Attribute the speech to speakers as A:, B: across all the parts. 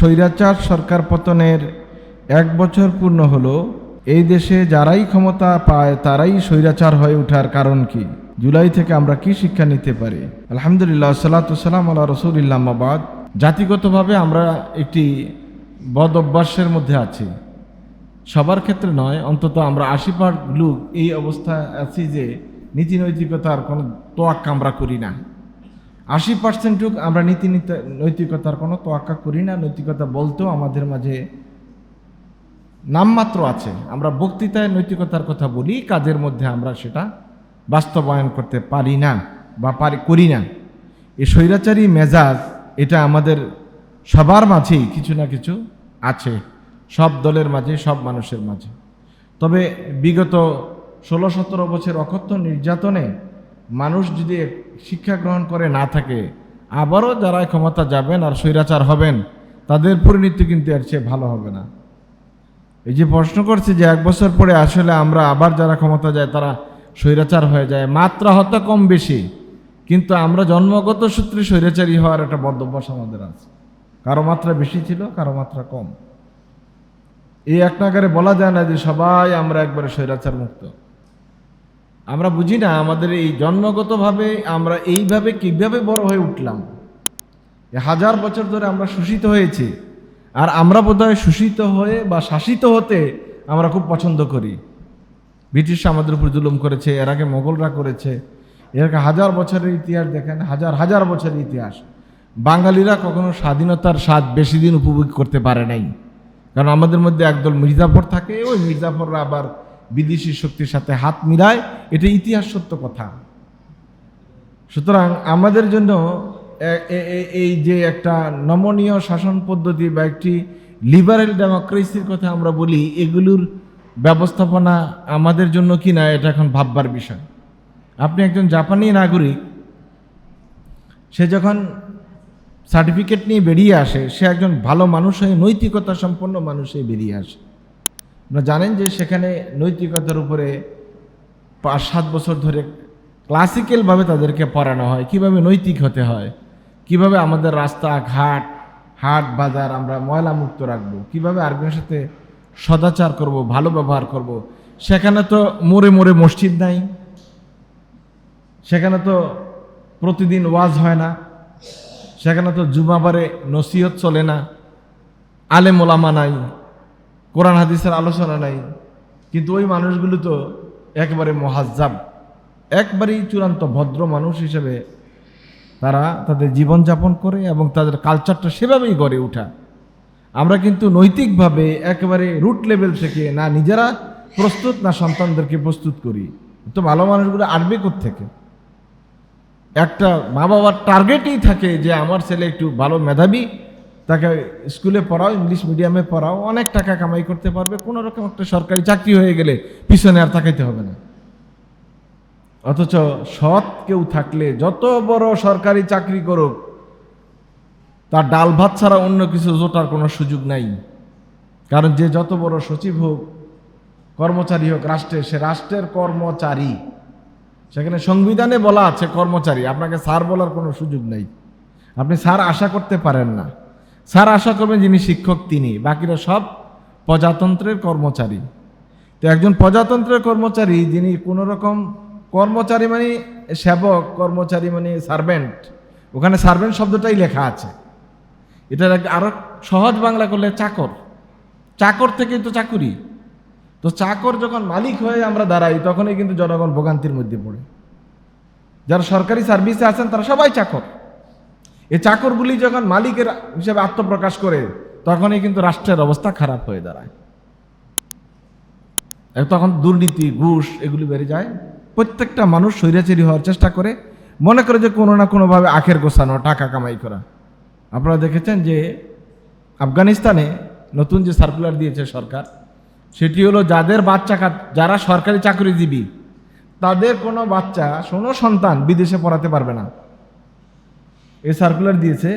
A: স্বৈরাচার সরকার পতনের এক বছর পূর্ণ হলো, এই দেশে যারাই ক্ষমতা পায় তারাই স্বৈরাচার হয়ে ওঠার কারণ কি? জুলাই থেকে আমরা কি শিক্ষা নিতে পারি? আলহামদুলিল্লাহ সাল্লাতুসাল্লাম আল্লাহ রসুলিল্লাহ আবাদ জাতিগতভাবে আমরা একটি বদ অভ্যাসের মধ্যে আছি। সবার ক্ষেত্রে নয়, অন্তত আমরা আশি পার লোক এই অবস্থায় আছি যে নীতি নৈতিকতার কোনো তোয়াক্কা আমরা করি না। আশি পার্সেন্ট হোক আমরা নীতি নীতি- নৈতিকতার কোনো তোয়াক্কা করি না, নৈতিকতা বলতেও আমাদের মাঝে নামমাত্র আছে। আমরা বক্তৃতায় নৈতিকতার কথা বলি, কাজের মধ্যে আমরা সেটা বাস্তবায়ন করতে পারি না বা পারি, করি না। এই স্বৈরাচারী মেজাজ, এটা আমাদের সবার মাঝেই কিছু না কিছু আছে, সব দলের মাঝে, সব মানুষের মাঝে। তবে বিগত ষোলো সতেরো বছর অকথ্য নির্যাতনে মানুষ যদি শিক্ষা গ্রহণ করে না থাকে, আবারও যারা ক্ষমতা যাবেন আর স্বৈরাচার হবেন, তাদের পরিণতি কিন্তু এর চেয়ে ভালো হবে না। এই যে প্রশ্ন করছে যে এক বছর পরে আসলে আমরা আবার যারা ক্ষমতা যায়, তারা স্বৈরাচার হয়ে যায়, মাত্রা হয়তো কম বেশি, কিন্তু আমরা জন্মগত সূত্রে স্বৈরাচারী হওয়ার একটা বদ্ধভ্যাস আমাদের আছে। কারও মাত্রা বেশি ছিল, কারও মাত্রা কম। এই এক নাগারে বলা যায় না যে সবাই আমরা একবারে স্বৈরাচার মুক্ত। আমরা বুঝি না, আমাদের এই জন্মগতভাবে আমরা এইভাবে কীভাবে বড় হয়ে উঠলাম? হাজার বছর ধরে আমরা শোষিত হয়েছি, আর আমরা বোধহয় শোষিত হয়ে বা শাসিত হতে আমরা খুব পছন্দ করি। ব্রিটিশ আমাদের উপর জুলুম করেছে, এর আগে মোগলরা করেছে। এর আগে হাজার বছরের ইতিহাস দেখেন, হাজার হাজার বছরের ইতিহাস। বাঙালিরা কখনো স্বাধীনতার স্বাদ বেশি দিন উপভোগ করতে পারে নাই। কারণ আমাদের মধ্যে একদল মির্জাফর থাকে, ওই মির্জাফররা আবার বিদেশি শক্তির সাথে হাত মিলায়, এটা ইতিহাস সত্য কথা। সুতরাং আমাদের জন্য এই যে একটা নমনীয় শাসন পদ্ধতি বা একটি লিবারেল ডেমোক্রেসির কথা আমরা বলি, এগুলোর ব্যবস্থাপনা আমাদের জন্য কি না, এটা এখন ভাববার বিষয়। আপনি একজন জাপানি নাগরিক, সে যখন সার্টিফিকেট নিয়ে বেরিয়ে আসে, সে একজন ভালো মানুষ হয়ে, নৈতিকতা সম্পন্ন মানুষ হয়ে বেরিয়ে আসে। আপনারা জানেন যে সেখানে নৈতিকতার উপরে পাঁচ, সাত বছর ধরে ক্লাসিক্যালভাবে তাদেরকে পড়ানো হয়। কীভাবে নৈতিক হতে হয়? কীভাবে আমাদের রাস্তা, ঘাট, হাট, বাজার আমরা ময়লা মুক্ত রাখব? কীভাবে আরেকজনের সাথে সদাচার করব, ভালো ব্যবহার করব? সেখানে তো মোড়ে মোড়ে মসজিদ নাই। সেখানে তো প্রতিদিন ওয়াজ হয় না। সেখানে তো জুমাবারে নসিহত চলে না। আলেম ওলামা নাই। কোরআন হাদিসের আলোচনা নাই। কিন্তু ওই মানুষগুলো তো একবারে মহাজ্জাব একবারেই চূড়ান্ত ভদ্র মানুষ হিসেবে তারা তাদের জীবনযাপন করে এবং তাদের কালচারটা সেভাবেই গড়ে ওঠা। আমরা কিন্তু নৈতিকভাবে একেবারে রুট লেভেল থেকে না নিজেরা প্রস্তুত, না সন্তানদেরকে প্রস্তুত করি। তো ভালো মানুষগুলো আসবে থেকে একটা মা বাবার টার্গেটই থাকে যে আমার ছেলে একটু ভালো মেধাবী তাকে স্কুলে পড়াও, ইংলিশ মিডিয়ামে পড়াও, অনেক টাকা কামাই করতে পারবে, কোনো রকম একটা সরকারি চাকরি হয়ে গেলে পিছনে আর তাকাইতে হবে না। অথচ সৎ কেউ থাকলে যত বড় সরকারি চাকরি করুক, তার ডাল ভাত ছাড়া অন্য কিছু জোটার কোনো সুযোগ নাই। কারণ যে যত বড় সচিব হোক, কর্মচারী হোক রাষ্ট্রের সে রাষ্ট্রের কর্মচারী। সেখানে সংবিধানে বলা আছে কর্মচারী, আপনাকে স্যার বলার কোনো সুযোগ নেই। আপনি স্যার আশা করতে পারেন না। স্যার, আশা করবেন যিনি শিক্ষক তিনি। বাকিরা সব প্রজাতন্ত্রের কর্মচারী। তো একজন প্রজাতন্ত্রের কর্মচারী, যিনি কোনো রকম কর্মচারী মানে সেবক, কর্মচারী মানে সার্ভেন্ট। ওখানে সার্ভেন্ট শব্দটাই লেখা আছে। এটার এক- আরও সহজ বাংলা করলে চাকর। চাকর থেকে তো চাকুরি। তো চাকর যখন মালিক হয়ে আমরা দাঁড়াই, তখনই কিন্তু জনগণ ভোগান্তির মধ্যে পড়ে। যারা সরকারি সার্ভিসে আছেন, তারা সবাই চাকর। এই চাকরগুলি যখন মালিকের হিসেবে আত্মপ্রকাশ করে, তখনই কিন্তু রাষ্ট্রের অবস্থা খারাপ হয়ে দাঁড়ায়। তখন দুর্নীতি, ঘুষ, এগুলি বেড়ে যায়। প্রত্যেকটা মানুষ স্বৈরাচারী হওয়ার চেষ্টা করে। মনে করে যে কোনো না কোনোভাবে আখের গোছানো, টাকা কামাই করা। আপনারা দেখেছেন যে আফগানিস্তানে নতুন যে সার্কুলার দিয়েছে সরকার, সেটি হলো যাদের বাচ্চা যারা সরকারি চাকরিজীবী, তাদের কোনো বাচ্চা, কোনো সন্তান বিদেশে পড়াতে পারবে না। এই সার্কুলার দিয়েছে,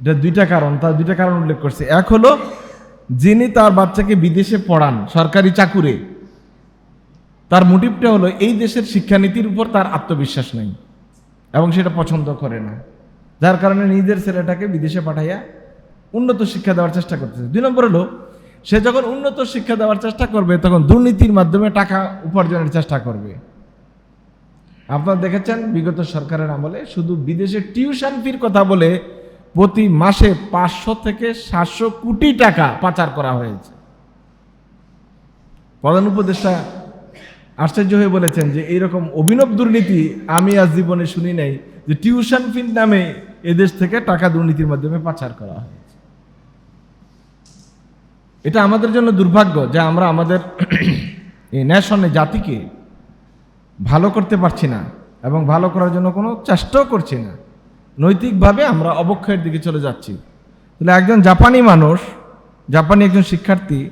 A: এটা দুইটা কারণ, তার দুইটা কারণ উল্লেখ করছে। এক হলো, যিনি তার বাচ্চাকে বিদেশে পড়ান, সরকারি চাকুরে, তার মোটিভটা হলো, এই দেশের শিক্ষানীতির উপর তার আত্মবিশ্বাস নেই এবং সেটা পছন্দ করে না। যার কারণে নিজের ছেলেটাকে বিদেশে পাঠাইয়া উন্নত শিক্ষা দেওয়ার চেষ্টা করতেছে। দুই নম্বর হলো, সে যখন উন্নত শিক্ষা দেওয়ার চেষ্টা করবে, তখন দুর্নীতির মাধ্যমে টাকা উপার্জনের চেষ্টা করবে। আপনারা দেখেছেন, বিগত সরকারের আমলে শুধু বিদেশে টিউশন ফির কথা বলে প্রতি মাসে পাঁচশো থেকে সাতশো কোটি টাকা পাচার করা হয়েছে। প্রধান উপদেষ্টা আশ্চর্য হয়ে বলেছেন যে, এইরকম অভিনব দুর্নীতি আমি আজ জীবনে শুনি নাই যে টিউশন ফির নামে এদেশ থেকে টাকা দুর্নীতির মাধ্যমে পাচার করা হয়েছে। এটা আমাদের জন্য দুর্ভাগ্য যে আমরা আমাদের এই ন্যাশনে জাতিকে ভালো করতে পারছি না এবং ভালো করার জন্য কোনো চেষ্টাও করছি না। নৈতিকভাবে আমরা অবক্ষয়ের দিকে চলে যাচ্ছি। তাহলে একজন জাপানি মানুষ, জাপানি একজন শিক্ষার্থী,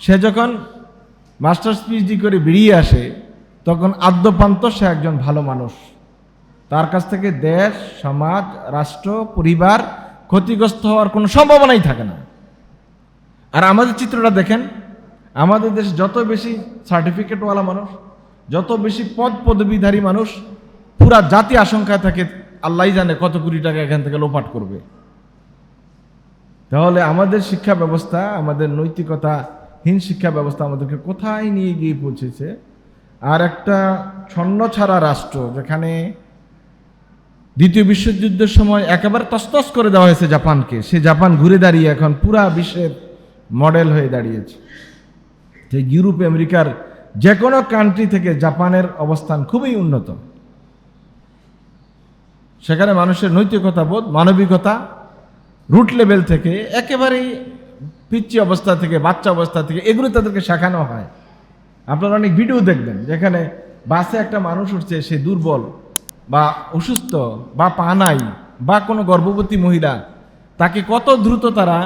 A: সে যখন মাস্টার্স, পিএইচডি করে বেরিয়ে আসে, তখন আদ্যপান্ত সে একজন ভালো মানুষ। তার কাছ থেকে দেশ, সমাজ, রাষ্ট্র, পরিবার ক্ষতিগ্রস্ত হওয়ার কোনো সম্ভাবনাই থাকে না। আর আমাদের চিত্রটা দেখেন, আমাদের দেশে যত বেশি সার্টিফিকেটওয়ালা মানুষ যত বেশি পদ পদবীধারী মানুষ, পুরা জাতি আশঙ্কায় থাকে আল্লাহ জানে কত কোটি টাকা এখান থেকে লোপাট করবে। তাহলে আমাদের শিক্ষা ব্যবস্থা, আমাদের নৈতিকতাহীন শিক্ষা ব্যবস্থা আমাদেরকে কোথায় নিয়ে গিয়ে পৌঁছেছে? আর একটা ছন্ন ছাড়া রাষ্ট্র, যেখানে দ্বিতীয় বিশ্বযুদ্ধের সময় একেবারে তস্তস করে দেওয়া হয়েছে জাপানকে, সে জাপান ঘুরে দাঁড়িয়ে এখন পুরা বিশ্বের মডেল হয়ে দাঁড়িয়েছে। যে ইউরোপ আমেরিকার যে কোনো কান্ট্রি থেকে জাপানের অবস্থান খুবই উন্নত। সেখানে মানুষের নৈতিকতা বোধ মানবিকতা রুট লেভেল থেকে একেবারেই পিচ্ছি অবস্থা থেকে, বাচ্চা অবস্থা থেকে এগুলো তাদেরকে শেখানো হয়। আপনারা অনেক ভিডিও দেখবেন, যেখানে বাসে একটা মানুষ উঠছে, সে দুর্বল বা অসুস্থ বা পানাই বা কোনো গর্ভবতী মহিলা, তাকে কত দ্রুত তারা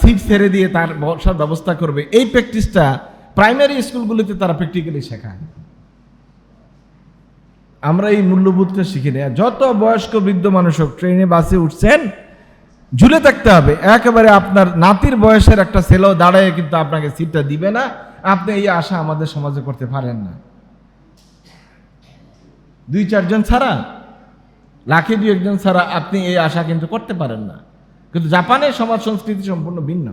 A: সিট ছেড়ে দিয়ে তার বসার ব্যবস্থা করবে। এই প্র্যাকটিসটা প্রাইমারি স্কুলগুলিতে তারা প্র্যাকটিক্যালি শেখায়। আমরা এই মূল্যবোধটা শিখি না। যত বয়স্ক বৃদ্ধ মানুষ হোক ট্রেনে বাসে উঠছেন, ঝুলে থাকতে হবে। একেবারে আপনার নাতির বয়সের একটা ছেলেও দাঁড়ায় কিন্তু আপনাকে সিটটা দিবে না। আপনি এই আশা আমাদের সমাজে করতে পারেন না। দুই চারজন ছাড়া লাখে দুই একজন ছাড়া আপনি এই আশা কিন্তু করতে পারেন না। কিন্তু জাপানের সমাজ সংস্কৃতি সম্পূর্ণ ভিন্ন।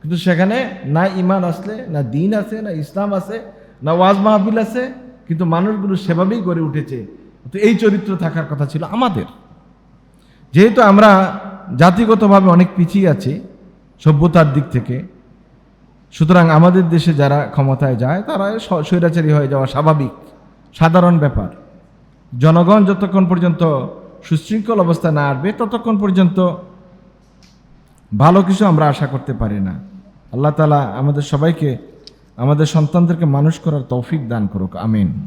A: কিন্তু সেখানে না ইমান আসলে, না দিন আছে, না ইসলাম আছে, না ওয়াজ মাহফিল আছে, কিন্তু মানুষগুলো সেভাবেই গড়ে উঠেছে। তো এই চরিত্র থাকার কথা ছিল আমাদের। যেহেতু আমরা জাতিগতভাবে অনেক পিছিয়ে আছি সভ্যতার দিক থেকে, সুতরাং আমাদের দেশে যারা ক্ষমতায় যায়, তারা স্বৈরাচারী হয়ে যাওয়া স্বাভাবিক, সাধারণ ব্যাপার। জনগণ যতক্ষণ পর্যন্ত সুশৃঙ্খল অবস্থা না আসবে, ততক্ষণ পর্যন্ত ভালো কিছু আমরা আশা করতে পারি না। আল্লাহ তালা আমাদের সবাইকে, আমাদের সন্তানদেরকে মানুষ করার তৌফিক দান করুক, আমিন।